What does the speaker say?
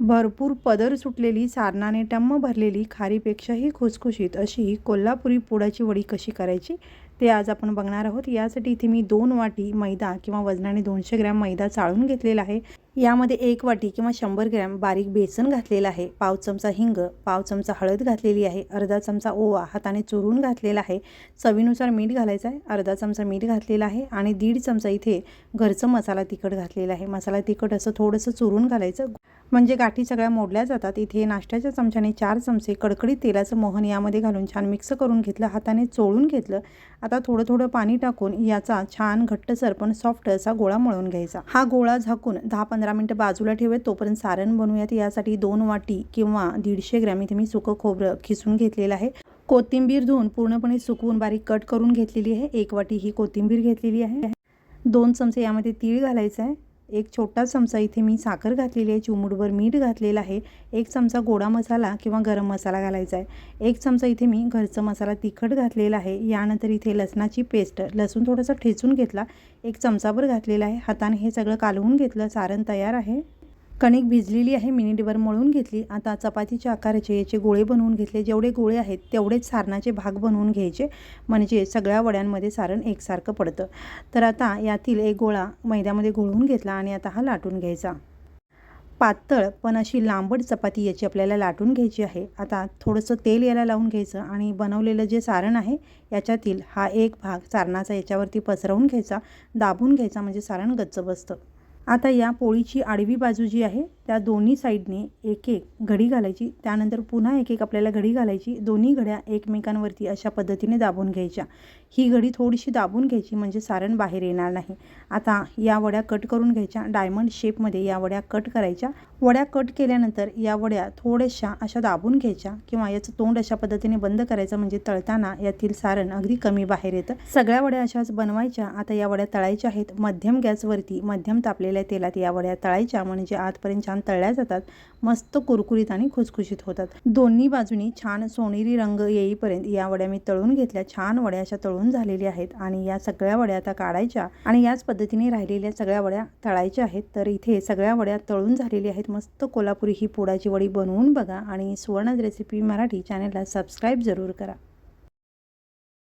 भरपूर पदर सुटलेली सारणाने टम्म भरलेली खारीपेक्षाही खुसखुशीत अशी ही कोल्हापुरी पुडाची वडी कशी करायची ते आज आपण बघणार आहोत. यासाठी इथे मी दोन वाटी मैदा किंवा वजनाने दोनशे ग्रॅम मैदा चाळून घेतलेला आहे. यामध्ये एक वाटी किंवा शंभर ग्रॅम बारीक बेसन घातलेलं आहे. पाव चमचा हिंग पाव चमचा हळद घातलेली आहे अर्धा चमचा ओवा हाताने चुरून घातलेला आहे चवीनुसार मीठ घालायचं आहे अर्धा चमचा मीठ घातलेला आहे आणि दीड चमचा इथे घरचं मसाला तिखट घातलेला आहे. मसाला तिखट असं थोडंसं चुरून घालायचं. म्हणजे गाठी सगळ्या मोडल्या जातात. इथे नाश्त्याच्या चमच्याने चार चमचे कडकडीत तेलाचं मोहन यामध्ये घालून छान मिक्स करून घेतलं हाताने चोळून घेतलं. आता थोडं थोडं पाणी टाकून याचा छान घट्टसर पण सॉफ्ट असा गोळा मळून घ्यायचा. हा गोळा झाकून दहा पंधरा मिनटं बाजूला ठेवूयात. तोपर्यंत सारण बनवूयात. यासाठी दोन वाटी किंवा दीडशे ग्रॅम इथे मी सुकं खोबरं खिसून घेतलेलं आहे. कोथिंबीर धुवून पूर्णपणे सुकवून बारीक कट करून घेतलेली आहे. एक वाटी ही कोथिंबीर घेतलेली आहे. दोन चमचे यामध्ये तीळ घालायचं आहे. एक छोटा चमचा इथे मी साखर घातलेली आहे चिमूटभर मीठ घातलेलं आहे. एक चमचा गोडा मसाला किंवा गरम मसाला घालायचा आहे. एक चमचा इथे मी घरचं मसाला तिखट घातलेला आहे. यानंतर इथे लसणाची पेस्ट लसूण थोडंसं ठेचून घेतला. एक चमचाभर घातलेला आहे. हाताने हे सगळं कालवून घेतलं. सारण तयार आहे. कणिक भिजलेली आहे मिनिटभर मळून घेतली. आता चपातीच्या आकाराचे याचे गोळे बनवून घेतले. जेवढे गोळे आहेत तेवढेच सारणाचे भाग बनवून घ्यायचे. म्हणजे सगळ्या वड्यांमध्ये सारण एकसारखं पडतं. तर आता यातील एक गोळा मैद्यामध्ये घोळवून घेतला आणि आता हा लाटून घ्यायचा. पातळ पण अशी लांबट चपाती याची आपल्याला लाटून घ्यायची आहे. आता थोडंसं तेल याला लावून घ्यायचं आणि बनवलेलं जे सारण आहे याच्यातील हा एक भाग सारणाचा याच्यावरती पसरवून घ्यायचा दाबून घ्यायचा. म्हणजे सारण गच्च बसतं. आता या पोळीची आडवी बाजू जी आहे त्या दोन्ही साईडने एक एक घडी घालायची. त्यानंतर पुन्हा एक एक आपल्याला घडी घालायची. दोन्ही घड्या एकमेकांवरती अशा पद्धतीने दाबून घ्यायच्या. ही घडी थोडीशी दाबून घ्यायची म्हणजे सारण बाहेर येणार नाही. आता या वड्या कट करून घ्यायच्या. डायमंड शेपमध्ये या वड्या कट करायच्या. वड्या कट केल्यानंतर या वड्या थोड्याशा अशा दाबून घ्यायच्या किंवा याचं तोंड अशा पद्धतीने बंद करायचं म्हणजे तळताना यातील सारण अगदी कमी बाहेर येतं. सगळ्या वड्या अशाच बनवायच्या. आता या वड्या तळायच्या आहेत. मध्यम गॅसवरती मध्यम तापलेल्या तेलात या वड्या तळायच्या म्हणजे आतपर्यंत छान तळल्या जातात मस्त कुरकुरीत आणि खुसखुशीत होतात. दोन्ही बाजूनी छान सोनेरी रंग येईपर्यंत या वड्या मी तळून घेतल्या. छान वड्या अशा तळून झालेल्या आहेत आणि या सगळ्या वड्या आता काढायच्या आणि याच पद्धतीने राहिलेल्या सगळ्या वड्या तळायच्या आहेत. तर इथे सगळ्या वड्या तळून झालेल्या आहेत. मस्त कोल्हापुरी ही पोडाची वडी बनवून बघा आणि सुवर्ण रेसिपी मराठी चॅनलला सबस्क्राईब जरूर करा.